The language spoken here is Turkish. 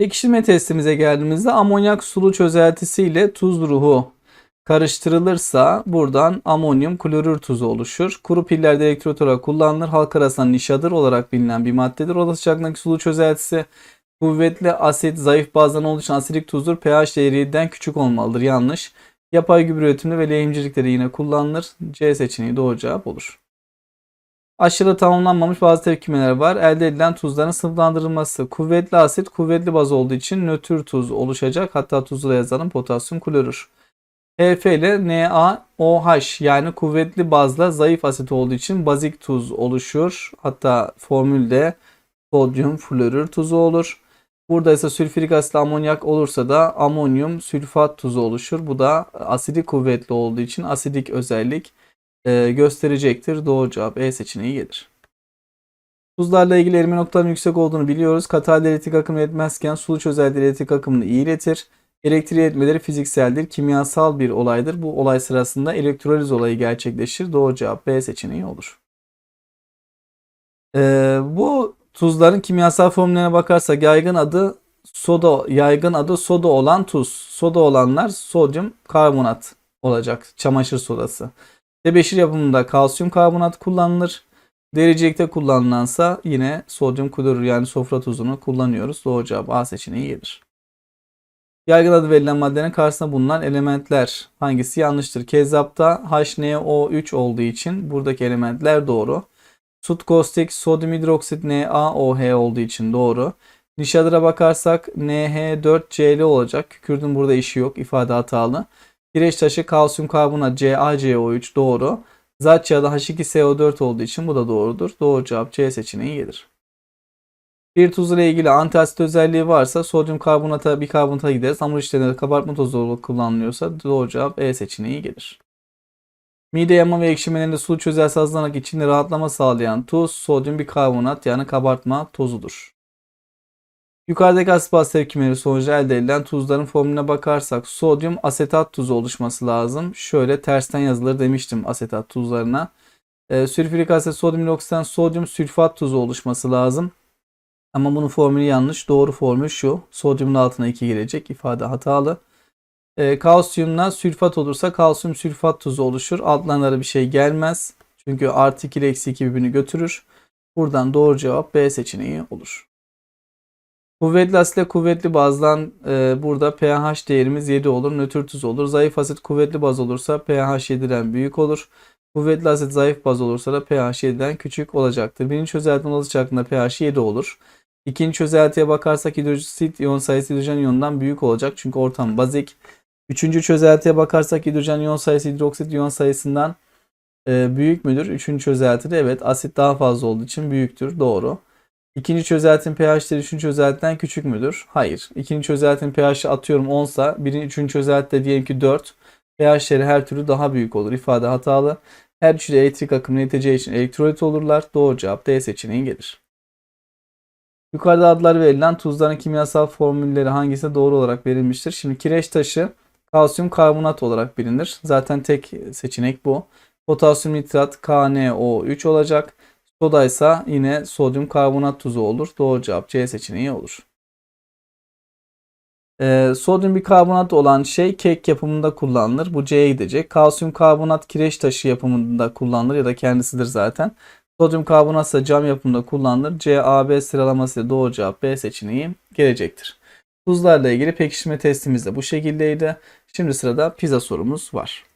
Pekiştirme testimize geldiğimizde amonyak sulu çözeltisi ile tuz ruhu karıştırılırsa buradan amonyum klorür tuzu oluşur. Kuru pillerde elektrot olarak kullanılır. Halk arasında nişadır olarak bilinen bir maddedir. Oda sıcaklığındaki sulu çözeltisi kuvvetli asit zayıf bazdan olduğu için asidik tuzdur. pH değeri 7'den küçük olmalıdır. Yanlış. Yapay gübre üretiminde ve lehimcilikte yine kullanılır. C seçeneği doğru cevap olur. Aşırı tamamlanmamış bazı tepkimeler var. Elde edilen tuzların sınıflandırılması. Kuvvetli asit kuvvetli baz olduğu için nötr tuz oluşacak. Hatta tuzu da yazalım potasyum klorür. HF ile NaOH yani kuvvetli bazla zayıf asit olduğu için bazik tuz oluşur. Hatta formülde sodyum florür tuzu olur. Burada ise sülfürik asit amonyak olursa da amonyum sülfat tuzu oluşur. Bu da asidi kuvvetli olduğu için asidik özellik e, gösterecektir. Doğru cevap E seçeneği gelir. Tuzlarla ilgili erime noktalarının yüksek olduğunu biliyoruz. Katı halde elektrik akımını iletmezken sulu çözelde elektrik akımını iyi iletir. Elektriği iletmeleri fizikseldir, kimyasal bir olaydır. Bu olay sırasında elektroliz olayı gerçekleşir. Doğru cevap B seçeneği olur. Ee, bu tuzların kimyasal formüllerine bakarsak yaygın adı soda, yaygın adı soda olan tuz. Soda olanlar sodyum karbonat olacak. Çamaşır sodası. Tebeşir yapımında kalsiyum karbonat kullanılır. Dericilikte kullanılansa yine sodyum klorür yani sofra tuzunu kullanıyoruz. Doğru cevap A seçeneği gelir. Yaygın adı verilen maddenin karşısında bulunan elementler hangisi yanlıştır? Kezzapta HNO3 olduğu için buradaki elementler doğru. Sut kostik sodyum hidroksit NaOH olduğu için doğru. Nişadıra bakarsak NH4Cl olacak. Kükürdün burada işi yok. ifade hatalı. Kireç taşı kalsiyum karbonat CaCO3 doğru. Zatça'da H2SO4 olduğu için bu da doğrudur. Doğru cevap C seçeneği gelir. Bir tuz ile ilgili antiasit özelliği varsa sodyum karbonata bikarbonata gideriz. Hamur işlerinde kabartma tozu olarak kullanılıyorsa doğru cevap E seçeneği gelir. Mide yanma ve ekşimelerinde sulu çözelsi hazırlanak içinde rahatlama sağlayan tuz sodyum bikarbonat yani kabartma tozudur. Yukarıdaki asit baz tepkimeleri sonucu elde edilen tuzların formülüne bakarsak sodyum asetat tuzu oluşması lazım. Şöyle tersten yazılır demiştim asetat tuzlarına. E, sülfürik asit sodyum hidroksitten sodyum sülfat tuzu oluşması lazım. Ama bunun formülü yanlış. Doğru formül şu. Sodyumun altına 2 gelecek. ifade hatalı. E, kalsiyumla sülfat olursa kalsiyum sülfat tuzu oluşur. Altlarına bir şey gelmez. Çünkü artı 2 ile eksi 2 birbirini götürür. Buradan doğru cevap B seçeneği olur. Kuvvetli asitle kuvvetli bazdan e, burada pH değerimiz 7 olur. Nötr tuz olur. Zayıf asit kuvvetli baz olursa pH 7'den büyük olur. Kuvvetli asit zayıf baz olursa da pH 7'den küçük olacaktır. Birinci çözeltinin sıcaklığında pH 7 olur. İkinci çözeltiye bakarsak hidrojen iyon sayısı hidrojen iyonundan büyük olacak. Çünkü ortam bazik. Üçüncü çözeltiye bakarsak hidrojen iyon sayısı hidroksit iyon sayısından e, büyük müdür? Üçüncü çözeltide evet asit daha fazla olduğu için büyüktür. Doğru. İkinci çözeltinin pH'leri üçüncü çözeltiden küçük müdür? Hayır. İkinci çözeltinin pH'i atıyorum 10 sa birinci üçüncü çözeltide diyelim ki 4. pH'leri her türlü daha büyük olur. İfade hatalı. Her üçü de elektrik akımını yeteceği için elektrolit olurlar. Doğru cevap D seçeneği gelir. Yukarıda adlar verilen tuzların kimyasal formülleri hangisi doğru olarak verilmiştir? Şimdi kireç taşı kalsiyum karbonat olarak bilinir. Zaten tek seçenek bu. Potasyum nitrat KNO3 olacak. Soda ise yine sodyum karbonat tuzu olur. Doğru cevap C seçeneği olur. Ee, sodyum bikarbonat olan şey kek yapımında kullanılır. Bu C'ye gidecek. Kalsiyum karbonat kireç taşı yapımında kullanılır ya da kendisidir zaten. Sodyum karbonat ise cam yapımında kullanılır. C, A, B sıralaması ile doğru cevap B seçeneği gelecektir. Tuzlarla ilgili pekiştirme testimiz de bu şekildeydi. Şimdi sırada pizza sorumuz var.